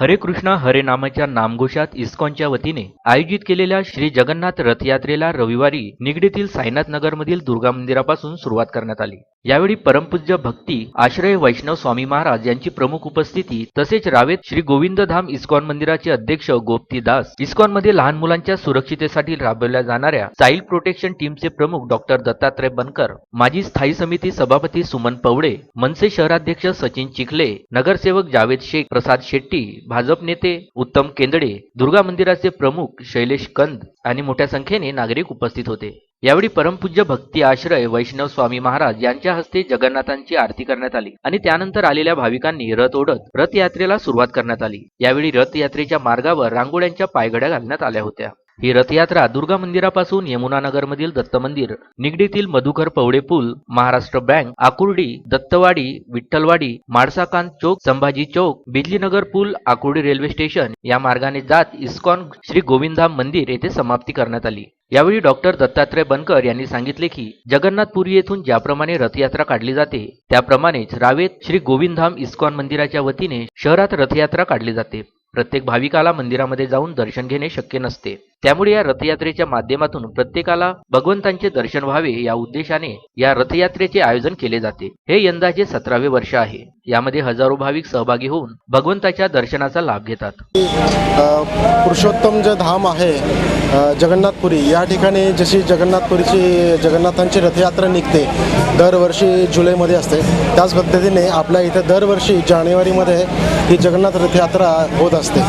हरे कृष्णा हरे नामाच्या नामघोषात इस्कॉनच्या वतीने आयोजित केलेल्या श्री जगन्नाथ रथयात्रेला रविवारी निगडीतील साईनाथ नगरमधील दुर्गा मंदिरापासून सुरुवात करण्यात आली. यावेळी परमपूज्य भक्ती आश्रय वैष्णव स्वामी महाराज यांची प्रमुख उपस्थिती तसेच रावेत श्री गोविंद धाम इस्कॉन मंदिराचे अध्यक्ष गोपती दास इस्कॉनमध्ये लहान मुलांच्या सुरक्षितेसाठी राबवल्या जाणाऱ्या चाइल्ड प्रोटेक्शन टीमचे प्रमुख डॉक्टर दत्तात्रय बनकर माजी स्थायी समिती सभापती सुमन पवडे मनसे शहराध्यक्ष सचिन चिखले नगरसेवक जावेद शेख प्रसाद शेट्टी भाजप नेते उत्तम केंदडे दुर्गा मंदिराचे प्रमुख शैलेश कंद आणि मोठ्या संख्येने नागरिक उपस्थित होते. यावेळी परमपूज्य भक्ती आश्रय वैष्णव स्वामी महाराज यांच्या हस्ते जगन्नाथांची आरती करण्यात आली आणि त्यानंतर आलेल्या भाविकांनी रथ ओढत रथयात्रेला सुरुवात करण्यात आली. यावेळी रथयात्रेच्या मार्गावर रांगोळ्यांच्या पायघड्या घालण्यात आल्या होत्या. ही रथयात्रा दुर्गा मंदिरापासून यमुनानगरमधील दत्त मंदिर निगडीतील मधुकर पवडे पूल महाराष्ट्र बँक आकुर्डी दत्तवाडी विठ्ठलवाडी माडसाकांत चौक संभाजी चौक बिजलीनगर पूल आकुर्डी रेल्वे स्टेशन या मार्गाने जात इस्कॉन श्री गोविंदधाम मंदिर येथे समाप्ती करण्यात आली. यावेळी डॉक्टर दत्तात्रय बनकर यांनी सांगितले की जगन्नाथपुरी येथून ज्याप्रमाणे रथयात्रा काढली जाते त्याप्रमाणेच रावेत श्री गोविंदधाम इस्कॉन मंदिराच्या वतीने शहरात रथयात्रा काढली जाते. प्रत्येक भाविकाला मंदिरामध्ये जाऊन दर्शन घेणे शक्य नसते. त्यामुळे या रथयात्रेच्या माध्यमातून प्रत्येकाला भगवंतांचे दर्शन व्हावे या उद्देशाने या रथयात्रेचे आयोजन केले जाते. हे यंदाचे सतरावे वर्ष आहे. यामध्ये हजारो भाविक सहभागी होऊन भगवंताच्या दर्शनाचा लाभ घेतात. पुरुषोत्तम जे धाम आहे जगन्नाथपुरी या ठिकाणी जशी जगन्नाथपुरीची जगन्नाथांची रथयात्रा निघते दरवर्षी जुलैमध्ये असते त्याच पद्धतीने आपल्या इथे दरवर्षी जानेवारीमध्ये ही जगन्नाथ रथयात्रा होत असते.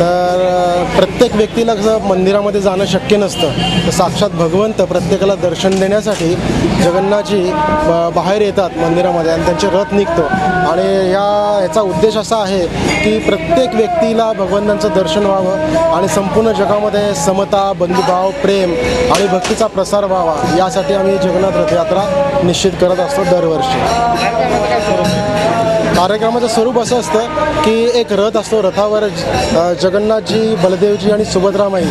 तर प्रत्येक व्यक्तीला जर मंदिरामध्ये जाणं शक्य नसतं. तर साक्षात भगवंत प्रत्येकाला दर्शन देण्यासाठी जगन्नाथजी ब- बाहेर येतात मंदिरामध्ये आणि त्यांचे रथ निघतो. आणि या याचा उद्देश असा आहे की प्रत्येक व्यक्तीला भगवंतांचं दर्शन व्हावं आणि संपूर्ण जगामध्ये समता बंधुभाव प्रेम आणि भक्तीचा प्रसार व्हावा यासाठी आम्ही जगन्नाथ रथयात्रा निश्चित करत असतो दरवर्षी. कार्यक्रमाचं स्वरूप असं असतं की एक रथ असतो. रथावर जगन्नाथजी बलदेवजी आणि सुभद्रामाई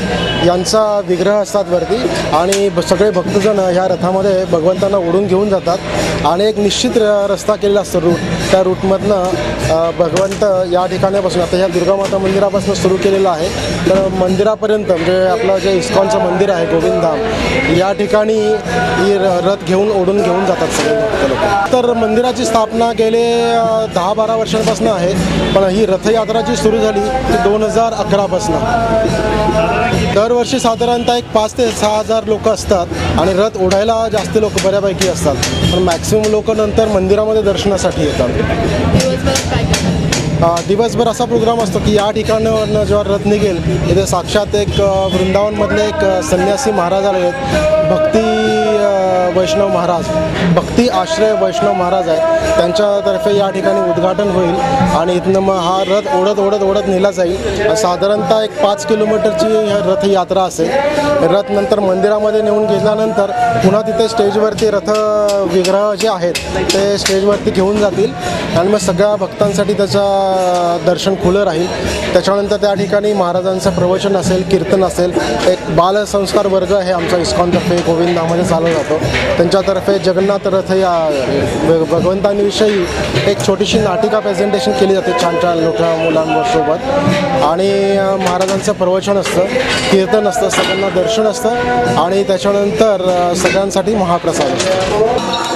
यांचा विग्रह असतात वरती. आणि सगळे भक्तजण ह्या रथामध्ये भगवंतांना ओढून घेऊन जातात. आणि एक निश्चित र- रस्ता केलेला असतो रूट. त्या रूटमधनं भगवंत या ठिकाणापासून आता ह्या दुर्गामाता मंदिरापासून सुरू केलेलं आहे. तर मंदिरापर्यंत म्हणजे आपलं जे इस्कॉनचं मंदिर आहे गोविंदधाम या ठिकाणी ही र- रथ घेऊन ओढून घेऊन जातात सगळे भक्त लोक. तर मंदिराची स्थापना गेले दहा बारा वर्षांपासून आहे पण ही रथयात्रा जी सुरू झाली ती दोन हजार अकरापासून दरवर्षी साधारणतः एक पाच ते सहा हजार लोक असतात आणि रथ ओढायला जास्त लोक बऱ्यापैकी असतात. पण मॅक्सिमम लोक नंतर मंदिरामध्ये दर्शनासाठी येतात. दिवसभर असा प्रोग्राम असतो की या ठिकाणावरनं जेव्हा रथ निघेल इथे साक्षात एक वृंदावनमधले एक संन्यासी महाराज आले आहेत. भक्ती वैष्णव महाराज भक्ती आश्रय वैष्णव महाराज आहे त्यांच्यातर्फे या ठिकाणी उद्घाटन होईल आणि इथनं मग हा रथ ओढत ओढत ओढत नेला जाईल. साधारणतः एक पाच किलोमीटरची रथयात्रा असेल. रथ नंतर मंदिरामध्ये नेऊन गेल्यानंतर पुन्हा तिथे स्टेजवरती रथ विग्रह जे आहेत ते स्टेजवरती घेऊन जातील. आणि मग सगळ्या भक्तांसाठी त्याचं दर्शन खुलं राहील. त्याच्यानंतर त्या ठिकाणी महाराजांचं प्रवचन असेल कीर्तन असेल. एक बालसंस्कार वर्ग हे आमचा इस्कॉनतर्फे गोविंदामध्ये चालू जातो. त्यांच्यातर्फे जगन्नाथ रथ या भगवंतांविषयी एक छोटीशी नाटिका प्रेझेंटेशन केली जाते छान छान मोठ्या मुलांसोबत आणि महाराजांचं प्रवचन असतं कीर्तन असतं सगळ्यांना दर्शन असतं आणि त्याच्यानंतर सगळ्यांसाठी महाप्रसाद असतो.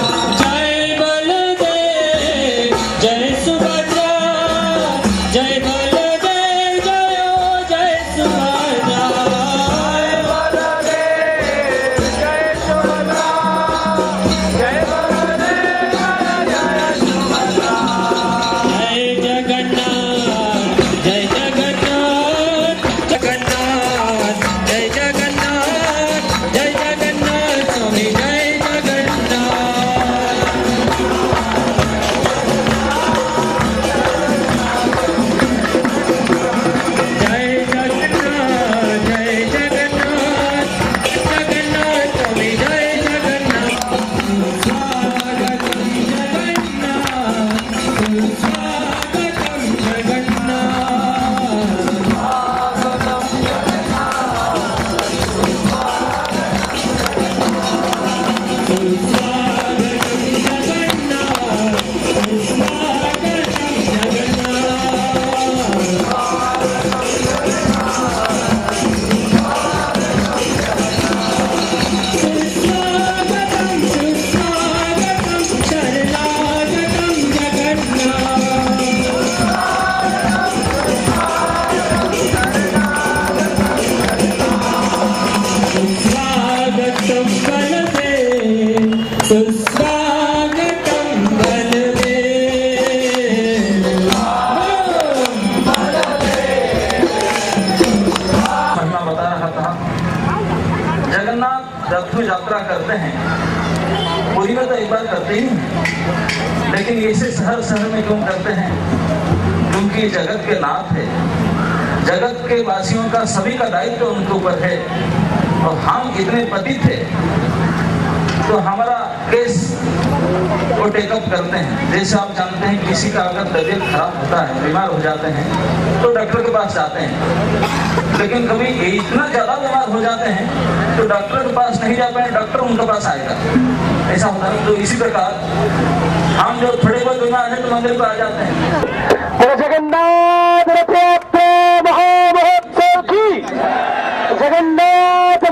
रथ यात्रा करते हैं। पूरी में तो एक बार करते ही लेकिन इसे शहर शहर में क्यों करते हैं? क्योंकि जगत के नाथ है। जगत के वासियों का सभी का दायित्व उनके ऊपर है। और हम इतने पतित थे तो हमारा वो टेकअप करते हैं। जैसे आप जानते हैं, किसी का अगर तबियत खराब होता है, बीमार हो जाते हैं तो डॉक्टर के पास जाते हैं। लेकिन कभी इतना ज़्यादा बीमार हो जाते हैं तो डॉक्टर के पास नहीं जा पाए, डॉक्टर उनके पास आएगा। ऐसा होता है तो इसी प्रकार हम जो थोड़े बहुत बीमार हैं तो मंदिर पर आ जाते हैं। जगन्नाथ रथ यात्रा महोत्सव की। जगन्नाथ